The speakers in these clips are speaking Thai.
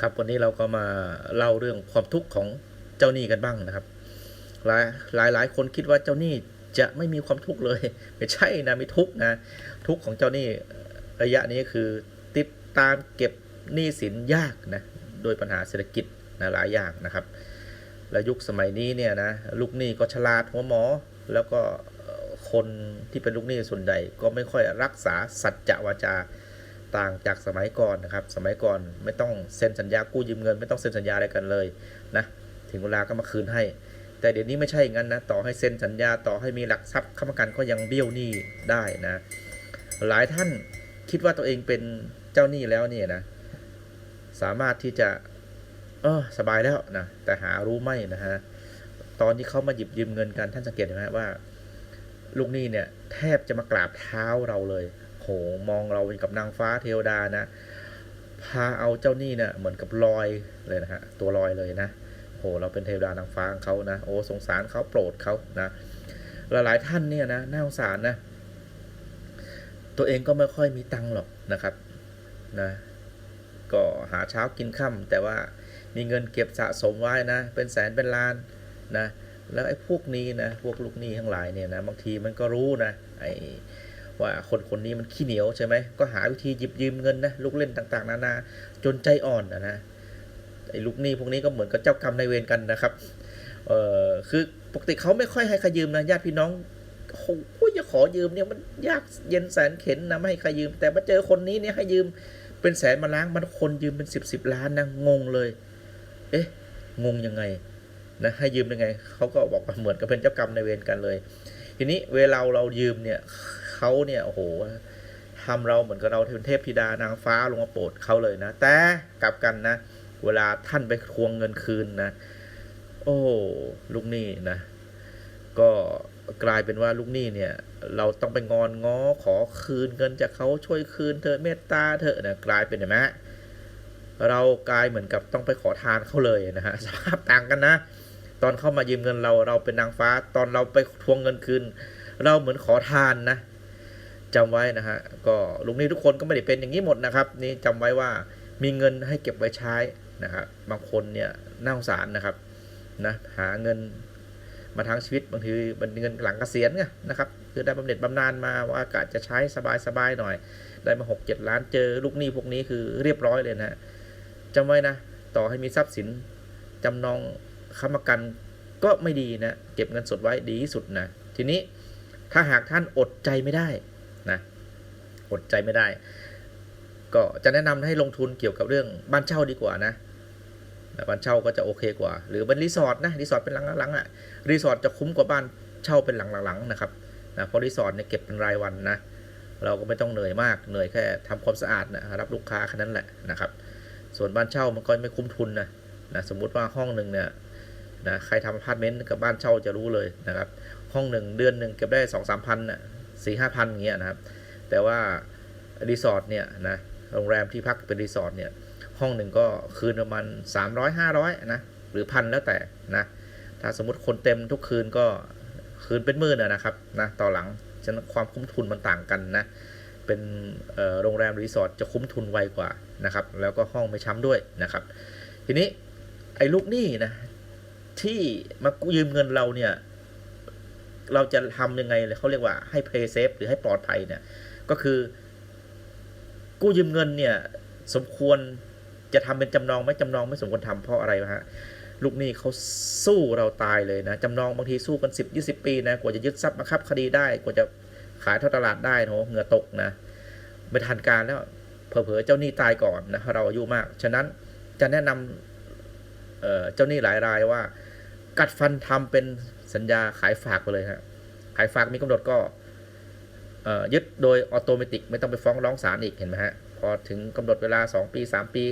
ครับวันนี้เราก็มาเล่าเรื่องความทุกข์ของเจ้าหนี้กันบ้างนะครับ หลายหลายหลายคนคิดว่าเจ้าหนี้จะไม่มีความทุกข์เลย ไม่ใช่นะมีทุกข์นะทุกข์ของเจ้าหนี้ระยะนี้คือติดตามเก็บหนี้สินยากนะโดยปัญหาเศรษฐกิจนะหลายอย่างนะครับ และยุคสมัยนี้เนี่ยนะลูกหนี้ก็ฉลาดหัวหมอ แล้วก็คนที่เป็นลูกหนี้ส่วนใหญ่ก็ไม่ค่อยรักษาสัจจะวาจา ต่างจากสมัยก่อนนะครับ สมัยก่อนไม่ต้องเซ็นสัญญากู้ยืมเงิน ไม่ต้องเซ็นสัญญาอะไรกันเลยนะถึงเวลาก็มาคืนให้ แต่เดี๋ยวนี้ไม่ใช่อย่างนั้นนะต่อให้เซ็นสัญญาต่อให้มีหลักทรัพย์ค้ำประกันก็ยังเบี้ยวหนี้ได้นะ หลายท่านคิดว่าตัวเองเป็นเจ้าหนี้แล้วเนี่ยนะสามารถที่จะเออสบายแล้วนะแต่หารู้ไหมนะฮะตอนที่เขามาหยิบยืมเงินกันท่านสังเกตนไหมว่าลูกหนี้เนี่ยแทบจะมากราบเท้าเราเลย โหมองเราเป็นกับนางฟ้าเทวดานะ พาเอาเจ้านี้เนี่ยเหมือนกับลอยเลยนะฮะตัวลอยเลยนะโหเราเป็นเทวดานางฟ้าของเขานะโอ้สงสารเขาโปรดเขานะหลายๆท่านเนี่ยนะน่าสงสารนะ ตัวเองก็ไม่ค่อยมีตังค์หรอกนะครับนะก็หาเช้ากินค่ำแต่ว่ามีเงินเก็บสะสมไว้นะ เป็นแสนเป็นล้านนะแล้วไอ้พวกนี้นะพวกลูกหนี้ทั้งหลายเนี่ยนะบางทีมันก็รู้นะไอ้ ว่าคนคนนี้มันขี้เหนียวใช่ไหมก็หาวิธีหยิบยืมเงินนะลูกเล่นต่างๆ นานาจนใจอ่อนนะนะไอ้ลูกหนี้พวกนี้ก็เหมือนกับเจ้ากรรมนายเวรกันนะครับเออคือปกติเขาไม่ค่อยให้ใครยืมนะญาติพี่น้องโอ้โหจะขอยืมเนี่ยมันยากเย็นแสนเข็นนะไม่ให้ใครยืม แต่มาเจอคนนี้เนี่ยให้ยืมเป็นแสนมาล้างมันคนยืมเป็นสิบสิบล้านนะงงเลย เอ๊ะงงยังไงนะให้ยืมยังไงเขาก็บอกว่าเหมือนกับเป็นเจ้ากรรมในเวรกันเลย ทีนี้เวลาเรายืมเนี่ย เขาเนี่ยโอ้โหทำเราเหมือนกับเราเป็นเทพธิดานางฟ้าลงมาโปรดเขาเลยนะ แต่กลับกันนะ เวลาท่านไปทวงเงินคืนนะ โอ้ลูกหนี้นะ ก็กลายเป็นว่าลูกหนี้เนี่ย เราต้องไปงอนง้อขอคืนเงินจากเขาช่วยคืนเธอะเมตตาเถอะนะกลายเป็นเห็นไหมเรากลายเหมือนกับต้องไปขอทานเขาเลยนะฮะสภาพต่างกันนะตอนเข้ามายืมเงินเราเราเป็นนางฟ้า ตอนเราไปทวงเงินคืน เราเหมือนขอทานนะ จำไว้นะฮะก็ลุงนี้ทุกคนก็ไม่ได้เป็นอย่างนี้หมดนะครับ นี่จำไว้ว่ามีเงินให้เก็บไว้ใช้นะครับบางคนเนี่ยน่าสงสารนะครับนะหาเงินมาทั้งชีวิตบางทีมันเงินหลังเกษียณไงนะครับคือได้บำเหน็จบำนาญมาว่ากะจะใช้สบายๆหน่อย ได้มาหกเจ็ดล้านเจอลูกหนี้พวกนี้คือเรียบร้อยเลยนะจำไว้นะ ต่อให้มีทรัพย์สินจำนองค้ำประกันก็ไม่ดีนะ เก็บเงินสดไว้ดีที่สุดนะ ทีนี้ถ้าหากท่านอดใจไม่ได้ อดใจไม่ได้ ก็จะแนะนำให้ลงทุนเกี่ยวกับเรื่องบ้านเช่าดีกว่านะบ้านเช่าก็จะโอเคกว่า หรือเป็นรีสอร์ทนะรีสอร์ทเป็นหลังๆอะรีสอร์ทจะคุ้มกว่าบ้านเช่าเป็นหลังๆนะครับนะเพราะรีสอร์ทเนี่ยเก็บเป็นรายวันนะเราก็ไม่ต้องเหนื่อยมากเหนื่อยแค่ทำความสะอาดนะรับลูกค้าแค่นั้นแหละนะครับ ส่วนบ้านเช่ามันก็ไม่คุ้มทุนนะนะสมมุติว่าห้องหนึ่งเนี่ยนะใครทำอพาร์ตเมนต์กับบ้านเช่าจะรู้เลยนะครับ ห้องหนึ่งเดือนหนึ่งเก็บได้สองสามพันน่ะสี่ห้าพันเงี้ยนะครับ แต่ว่ารีสอร์ทเนี่ยนะโรงแรมที่พักเป็นรีสอร์ทเนี่ยห้องหนึ่งก็คืนประมาณสามร้อยห้าร้อยนะหรือพันแล้วแต่นะถ้าสมมติคนเต็มทุกคืนก็คืนเป็นหมื่นนะครับนะต่อหลังฉะนั้นความคุ้มทุนมันต่างกันนะเป็นโรงแรมรีสอร์ทจะคุ้มทุนไวกว่านะครับแล้วก็ห้องไม่ช้ำด้วยนะครับ ทีนี้ไอ้ลูกหนี้นะที่มากู้ยืมเงินเราเนี่ยเราจะทำยังไงเลยเขาเรียกว่าให้ play safe หรือให้ปลอดภัยเนี่ย ก็คือ กู้ยืมเงินเนี่ย สมควรจะทำเป็นจำนองไหมจำนองไม่สมควรทำเพราะอะไรฮะลูกหนี้เขาสู้เราตายเลยนะจำนองบางทีสู้กันสิบยี่สิบปีนะกว่าจะยึดทรัพย์บังคับคดีได้กว่าจะขายท่าตลาดได้เนะเหงื่อตกนะไม่ทันการแล้วเผลอๆเจ้าหนี้ตายก่อนนะเราอายุมาก ฉะนั้นจะแนะนำเเจ้าหนี้หลายรายว่า กัดฟันทำเป็นสัญญาขายฝากไปเลยฮะขายฝากมีกำหนดก็ ยึดโดยออโตเมติกไม่ต้องไปฟ้องร้องศาลอีกเห็นไหมฮะพอถึงกำหนดเวลา 2 ปี 3 ปี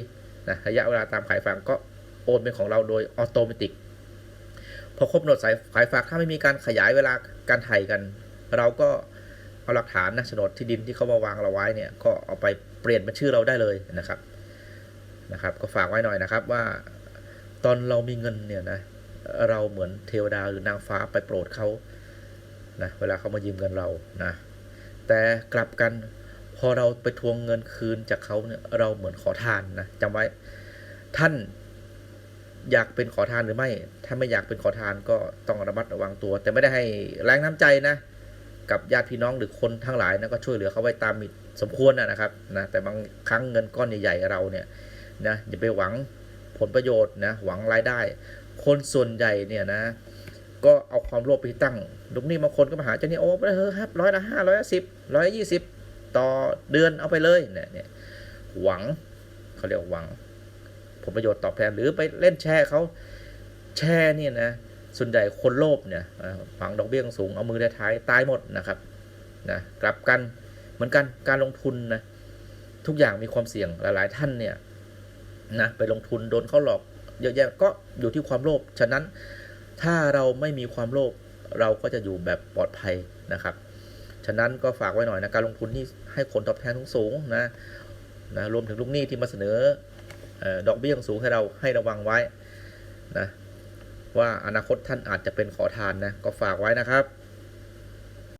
นะระยะเวลาตามขายฝากก็โอนเป็นของเราโดยออโตเมติกพอครบกำหนดสายขายฝากถ้าไม่มีการขยายเวลาการไถ่กัน เราก็เอาหลักฐานนะโฉนดที่ดินที่เขามาวางเราไว้เนี่ยก็เอาไปเปลี่ยนเป็นชื่อเราได้เลยนะครับนะครับ ก็ฝากไว้หน่อยนะครับว่าตอนเรามีเงินเนี่ยนะเราเหมือนเทวดาหรือนางฟ้าไปโปรดเขานะเวลาเขามายืมเงินเรานะ แต่กลับกันพอเราไปทวงเงินคืนจากเขาเนี่ยเราเหมือนขอทานนะจำไว้ ท่านอยากเป็นขอทานหรือไม่ ถ้าไม่อยากเป็นขอทานก็ต้องระมัดระวังตัว แต่ไม่ได้ให้แรงน้ำใจนะ กับญาติพี่น้องหรือคนทั้งหลายนะก็ช่วยเหลือเขาไว้ตามมีสมควรนะครับนะแต่บางครั้งเงินก้อนใหญ่ๆเราเนี่ยนะอย่าไปหวังผลประโยชน์นะหวังรายได้ คนส่วนใหญ่เนี่ยนะ ก็เอาความโลภไปตั้งลูกหนี้บางคนก็มาหาเจ้าหนี้โอ้ไปเถอะครับร้อยละห้าร้อยละสิบร้อยละยี่สิบต่อเดือนเอาไปเลยเนี่ยหวังเขาเรียกหวัง ผลประโยชน์ตอบแทนหรือไปเล่นแชร์เขาแชร์เนี่ยนะส่วนใหญ่คนโลภเนี่ยหวังดอกเบี้ยสูงเอามือท้ายตายหมดนะครับนะกลับกันเหมือนกันการลงทุนนะทุกอย่างมีความเสี่ยงหลาย ๆ ท่านเนี่ยนะไปลงทุนโดนเขาหลอกเยอะแยะก็อยู่ที่ความโลภฉะนั้น ถ้าเราไม่มีความโลภเราก็จะอยู่แบบปลอดภัยนะครับ ฉะนั้นก็ฝากไว้หน่อยนะการลงทุนที่ให้ผลตอบแทนสูงนะนะรวมถึงลูกหนี้ที่มาเสนออดอกเบี้ยสูงให้เราให้ระวังไว้นะว่าอนาคตท่านอาจจะเป็นขอทานนะก็ฝากไว้นะครับ